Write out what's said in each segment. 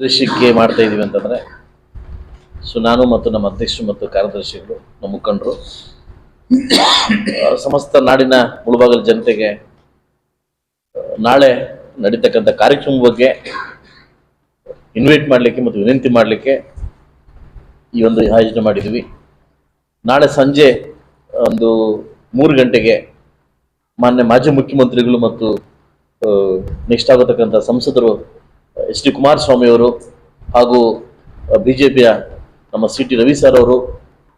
ಕೃಷಿಗೆ ಮಾಡ್ತಾ ಇದೀವಿ ಅಂತಂದ್ರೆ, ಸೊ ನಾನು ಮತ್ತು ನಮ್ಮ ಅಧ್ಯಕ್ಷರು ಮತ್ತು ಕಾರ್ಯದರ್ಶಿಗಳು, ನಮ್ಮ ಮುಖಂಡರು ಸಮಸ್ತ ನಾಡಿನ ಮುಳುಬಾಗಲ ಜನತೆಗೆ ನಾಳೆ ನಡೀತಕ್ಕಂಥ ಕಾರ್ಯಕ್ರಮ ಬಗ್ಗೆ ಇನ್ವೈಟ್ ಮಾಡಲಿಕ್ಕೆ ಮತ್ತು ವಿನಂತಿ ಮಾಡಲಿಕ್ಕೆ ಈ ಒಂದು ಆಯೋಜನೆ ಮಾಡಿದ್ವಿ ನಾಳೆ ಸಂಜೆ ಒಂದು ಮೂರು ಗಂಟೆಗೆ ಮಾನ್ಯ ಮಾಜಿ ಮುಖ್ಯಮಂತ್ರಿಗಳು ಮತ್ತು ನೆಕ್ಸ್ಟ್ ಆಗತಕ್ಕಂಥ ಸಂಸದರು ಎಚ್ ಡಿ ಕುಮಾರಸ್ವಾಮಿಯವರು ಹಾಗೂ ಬಿ ಜೆ ಪಿಯ ನಮ್ಮ ಸಿ ಟಿ ರವಿ ಸರ್ ಅವರು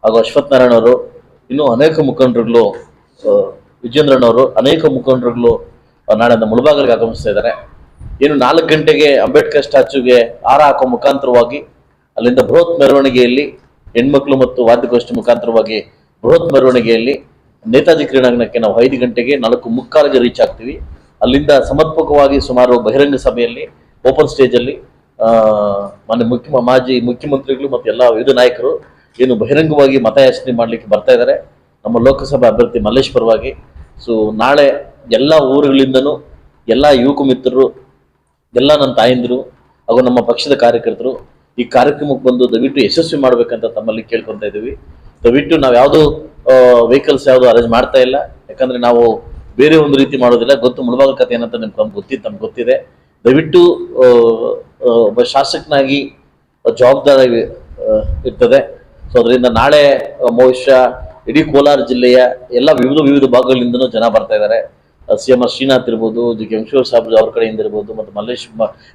ಹಾಗೂ ಅಶ್ವಥ್ ನಾರಾಯಣ ಅವರು, ಇನ್ನೂ ಅನೇಕ ಮುಖಂಡರುಗಳು ವಿಜೇಂದ್ರಣ್ಣ ವಿಜೇಂದ್ರಣ್ಣವರು ಅನೇಕ ಮುಖಂಡರುಗಳು ನಾಳೆಯಿಂದ ಮುಳಬಾಗಲಿಗೆ ಆಗಮಿಸ್ತಾ ಇದ್ದಾರೆ. ಏನು ನಾಲ್ಕು ಗಂಟೆಗೆ ಅಂಬೇಡ್ಕರ್ ಸ್ಟ್ಯಾಚ್ಯೂಗೆ ಹಾರ ಹಾಕೋ ಮುಖಾಂತರವಾಗಿ ಅಲ್ಲಿಂದ ಬೃಹತ್ ಮೆರವಣಿಗೆಯಲ್ಲಿ ಹೆಣ್ಮಕ್ಳು ಮತ್ತು ವಾದ್ಯಗೋಷ್ಠಿ ಮುಖಾಂತರವಾಗಿ ಬೃಹತ್ ಮೆರವಣಿಗೆಯಲ್ಲಿ ನೇತಾಜಿ ಕ್ರೀಡಾಂಗಣಕ್ಕೆ ನಾವು ಐದು ಗಂಟೆಗೆ ನಾಲ್ಕು ಮುಕ್ಕಾಲಿಗೆ ರೀಚ್ ಆಗ್ತೀವಿ. ಅಲ್ಲಿಂದ ಸಮರ್ಪಕವಾಗಿ ಸುಮಾರು ಬಹಿರಂಗ ಸಭೆಯಲ್ಲಿ ಓಪನ್ ಸ್ಟೇಜಲ್ಲಿ ಮಾನ್ಯ ಮುಖ್ಯ, ಮಾಜಿ ಮುಖ್ಯಮಂತ್ರಿಗಳು ಮತ್ತು ಎಲ್ಲ ವಿವಿಧ ನಾಯಕರು ಏನು ಬಹಿರಂಗವಾಗಿ ಮತಯಾಚನೆ ಮಾಡಲಿಕ್ಕೆ ಬರ್ತಾ ಇದ್ದಾರೆ. ನಮ್ಮ ಲೋಕಸಭಾ ಅಭ್ಯರ್ಥಿ ಮಲ್ಲೇಶ್ ಪರವಾಗಿ. ಸೊ ನಾಳೆ ಎಲ್ಲ ಊರುಗಳಿಂದನೂ ಎಲ್ಲ ಯುವಕ ಮಿತ್ರರು, ಎಲ್ಲ ನನ್ನ ತಾಯಂದಿರು ಹಾಗೂ ನಮ್ಮ ಪಕ್ಷದ ಕಾರ್ಯಕರ್ತರು ಈ ಕಾರ್ಯಕ್ರಮಕ್ಕೆ ಬಂದು ದಯವಿಟ್ಟು ಯಶಸ್ವಿ ಮಾಡಬೇಕಂತ ತಮ್ಮಲ್ಲಿ ಕೇಳ್ಕೊತಾ ಇದ್ದೀವಿ. ದಯವಿಟ್ಟು ನಾವು ಯಾವುದು ವೆಹಿಕಲ್ಸ್ ಯಾವುದು ಅರೇಂಜ್ ಮಾಡ್ತಾ ಇಲ್ಲ. ಯಾಕಂದರೆ ನಾವು ಬೇರೆ ಒಂದು ರೀತಿ ಮಾಡೋದಿಲ್ಲ. ಗೊತ್ತು ಮುಳುಬಾಗಲ ಕಥೆ ಏನಂತ ನಿಮ್ಗೆ ನಮ್ಗೆ ಗೊತ್ತಿತ್ತು, ನಮ್ಗೆ ಗೊತ್ತಿದೆ. ದಯವಿಟ್ಟು ಒಬ್ಬ ಶಾಸಕನಾಗಿ ಜವಾಬ್ದಾರಿ ಇರ್ತದೆ. ಸೊ ಅದರಿಂದ ನಾಳೆ ಬಹುಶಃ ಇಡೀ ಕೋಲಾರ ಜಿಲ್ಲೆಯ ಎಲ್ಲ ವಿವಿಧ ವಿವಿಧ ಭಾಗಗಳಿಂದನೂ ಜನ ಬರ್ತಾ ಇದ್ದಾರೆ. ಸಿ ಎಂ ಆರ್ ಶ್ರೀನಾಥ್ ಇರ್ಬೋದು, ಜಿ ಕೆ ವೆಂಕಟೇಶ್ವರ ಸಾಹೇಬ್ ಅವ್ರ ಕಡೆಯಿಂದ ಇರ್ಬೋದು, ಮತ್ತು ಮಲ್ಲೇಶ್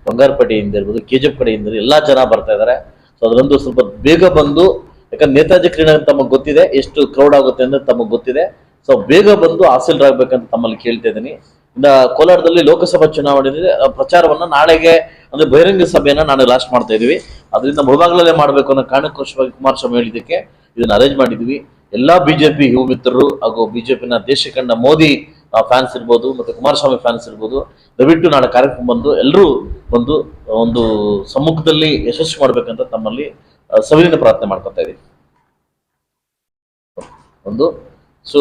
ಬಂಗಾರಪೇಟೆಯಿಂದ ಇರ್ಬೋದು, ಕೆ ಜಿ ಎಫ್ ಕಡೆಯಿಂದ ಎಲ್ಲ ಜನ ಬರ್ತಾ ಇದ್ದಾರೆ. ಸೊ ಅದರಂದು ಸ್ವಲ್ಪ ಬೇಗ ಬಂದು, ಯಾಕಂದ್ರೆ ನೇತಾಜಿ ಕ್ರೀಡೆ ತಮಗೆ ಗೊತ್ತಿದೆ, ಎಷ್ಟು ಕ್ರೌಡ್ ಆಗುತ್ತೆ ಅಂತ ತಮಗೆ ಗೊತ್ತಿದೆ. ಸೊ ಬೇಗ ಬಂದು ಹಾಸಿಲ್ರಾಗ್ಬೇಕಂತ ತಮ್ಮಲ್ಲಿ ಕೇಳ್ತಾ ಇದ್ದೀನಿ. ಕೋಲಾರದಲ್ಲಿ ಲೋಕಸಭಾ ಚುನಾವಣೆ ಪ್ರಚಾರವನ್ನ ನಾಳೆಗೆ, ಅಂದ್ರೆ ಬಹಿರಂಗ ಸಭೆಯನ್ನ ನಾನು ಲಾಸ್ಟ್ ಮಾಡ್ತಾ ಇದೀವಿ ಅದರಿಂದ ಮುಳಬಾಗ್ಲಲ್ಲೇ ಮಾಡಬೇಕು ಅನ್ನೋ ಕಾರಣಕ್ಕೋಸ್ಕರವಾಗಿ ಕುಮಾರಸ್ವಾಮಿ ಹೇಳಿದ್ದಕ್ಕೆ ಇದನ್ನ ಅರೇಂಜ್ ಮಾಡಿದ್ವಿ ಎಲ್ಲಾ ಬಿಜೆಪಿ ಯುವ ಮಿತ್ರರು ಹಾಗೂ ಬಿಜೆಪಿನ ದೇಶ ಕಂಡ ಮೋದಿ ಫ್ಯಾನ್ಸ್ ಇರ್ಬೋದು ಮತ್ತೆ ಕುಮಾರಸ್ವಾಮಿ ಫ್ಯಾನ್ಸ್ ಇರ್ಬೋದು, ದಯವಿಟ್ಟು ನಾಳೆ ಕಾರ್ಯಕ್ರಮ ಬಂದು ಎಲ್ಲರೂ ಒಂದು ಒಂದು ಸಮ್ಮುಖದಲ್ಲಿ ಯಶಸ್ವಿ ಮಾಡ್ಬೇಕಂತ ತಮ್ಮಲ್ಲಿ ಸವಿನ ಪ್ರಾರ್ಥನೆ ಮಾಡ್ಕೊತಾ ಇದೀವಿ ಒಂದು, ಸೊ